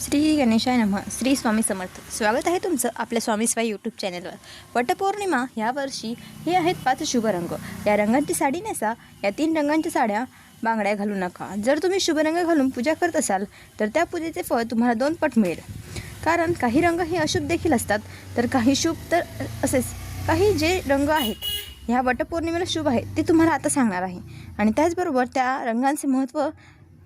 श्री गणेशाय नमः. श्री स्वामी समर्थ. स्वागत आहे तुमचं आपल्या स्वामी स्वाई यूट्यूब चॅनलवर वटपौर्णिमा यावर्षी हे आहेत पाच शुभ रंग. या रंगांची साडी नेसा या तीन रंगांच्या साड्या बांगड्या घालू नका. जर तुम्ही शुभ रंग घालून पूजा करत असाल तर त्या पूजेचे फळ तुम्हाला दोन पट मिळेल. कारण काही रंग हे अशुभ देखील असतात तर काही शुभ तर असेच काही जे रंग आहेत ह्या वटपौर्णिमेला शुभ आहे ते तुम्हाला आता सांगणार आहे. आणि त्याचबरोबर त्या रंगांचे महत्त्व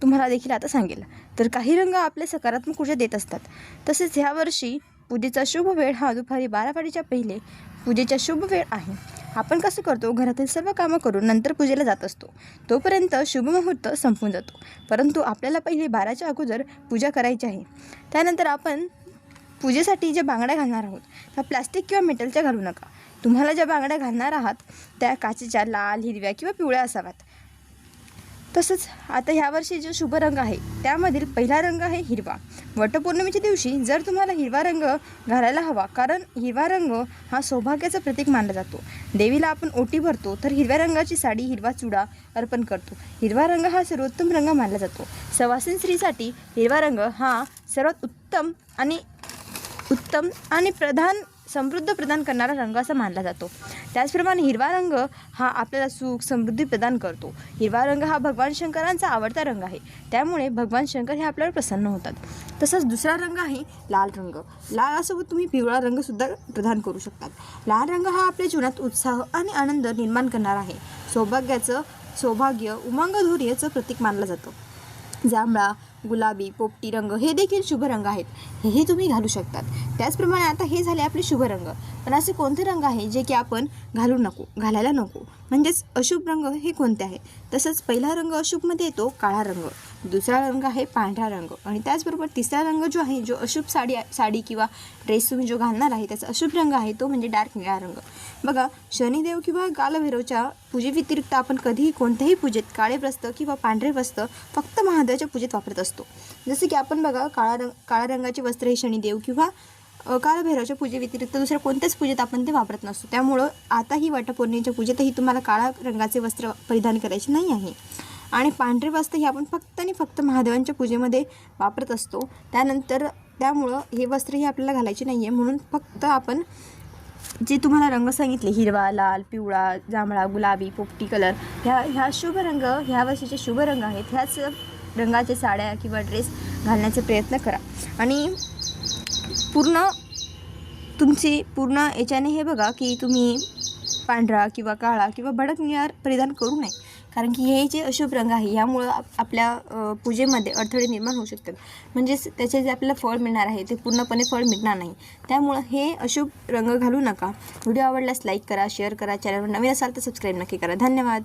तुम्हाला देखील आता सांगेल. तर काही रंग आपले सकारात्मक ऊर्जा देत असतात. तसेच ह्या वर्षी पूजेचा शुभ वेळ हा दुपारी बारा वाडीच्या पहिले पूजेचा शुभ वेळ आहे. आपण कसं करतो? घरातील सर्व कामं करून नंतर पूजेला जात असतो. तोपर्यंत शुभ मुहूर्त संपून जातो. परंतु आपल्याला पहिले बाराच्या अगोदर पूजा करायची आहे. त्यानंतर आपण पूजेसाठी ज्या बांगड्या घालणार आहोत त्या प्लास्टिक किंवा मेटलच्या घालू नका. तुम्हाला ज्या बांगड्या घालणार आहात त्या काचेच्या लाल हिरव्या किंवा पिवळ्या असाव्यात. तसंच आता ह्यावर्षी जो शुभ रंग आहे त्यामधील पहिला रंग आहे हिरवा. वटपौर्णिमेच्या दिवशी जर तुम्हाला हिरवा रंग घालायला हवा कारण हिरवा रंग हा सौभाग्याचं प्रतीक मानला जातो. देवीला आपण ओटी भरतो तर हिरव्या रंगाची साडी हिरवा चुडा अर्पण करतो. हिरवा रंग हा सर्वोत्तम रंग मानला जातो. सवासीन स्त्रीसाठी हिरवा रंग हा सर्वात उत्तम आणि उत्तम आणि प्रधान समृद्ध प्रदान करणारा रंग असा मानला जातो. त्याचप्रमाणे हिरवा रंग हा आपल्याला सुख समृद्धी प्रदान करतो. हिरवा रंग हा भगवान शंकरांचा आवडता रंग आहे. त्यामुळे भगवान शंकर हे आपल्यावर प्रसन्न होतात. तसंच दुसरा रंग आहे लाल रंग. लालासोबत तुम्ही पिवळा रंगसुद्धा प्रदान करू शकतात. लाल रंग हा आपल्या जीवनात उत्साह आणि आनंद निर्माण करणार आहे. सौभाग्याचं सौभाग्य उमंगधुर्याचं प्रतीक मानलं जातं. जांभळा गुलाबी पोपटी रंग हे देखील शुभ रंग आहेत. हेही तुम्ही घालू शकतात. त्याचप्रमाणे आता हे झाले आपले शुभ रंग. पण असे कोणते रंग आहे जे की आपण घालू नको घालायला नको? म्हणजेच अशुभ रंग हे कोणते आहे? तसंच पहिला रंग अशुभमध्ये येतो काळा रंग. दुसरा रंग आहे पांढरा रंग. आणि त्याचबरोबर तिसरा रंग जो आहे जो अशुभ साडी साडी किंवा ड्रेस तुम्ही जो घालणार आहे त्याचा अशुभ रंग आहे तो म्हणजे डार्क निळा रंग. बघा शनिदेव किंवा कालभैरवच्या पूजेव्यतिरिक्त आपण कधीही कोणत्याही पूजेत काळे वस्त्र किंवा पांढरे वस्त्र फक्त महादेवाच्या पूजेत वापरत असतो. जसं की आपण बघा काळा रंग काळ्या रंगाचे वस्त्र हे शनिदेव किंवा अ, पूजेव्यतिरिक्त दुसऱ्या कोणत्याच पूजेत आपण ते वापरत नसतो. त्यामुळं आता ही वटपौर्णिमेच्या पूजेतही तुम्हाला काळ्या रंगाचे वस्त्र परिधान करायचे नाही आहे. आणि पांढरे वस्त्र हे आपण फक्त आणि फक्त महादेवांच्या पूजेमध्ये वापरत असतो. त्यानंतर त्यामुळं हे वस्त्र हे आपल्याला घालायचे नाही आहे म्हणून फक्त आपण जे तुम्हाला रंग सांगितले हिरवा लाल पिवळा जांभळा गुलाबी पोपटी कलर ह्या ह्या शुभ रंग ह्या वर्षीचे शुभ रंग आहेत. ह्याच रंगाच्या साड्या किंवा ड्रेस घालण्याचा प्रयत्न करा. आणि पूर्ण तुमची पूर्ण याच्याने हे बघा की तुम्ही पांढरा किंवा काळा किंवा भडक निळा परिधान करू नये. कारण की हे जे अशुभ रंग आहे यामुळं आपल्या पूजेमध्ये अडथळे निर्माण होऊ शकतात. म्हणजेच त्याचे जे आपल्याला फळ मिळणार आहे ते पूर्णपणे फळ मिळणार नाही. त्यामुळं हे अशुभ रंग घालू नका. व्हिडिओ आवडल्यास लाईक करा शेअर करा चॅनलवर नवीन असाल तर सबस्क्राईब नक्की करा. धन्यवाद.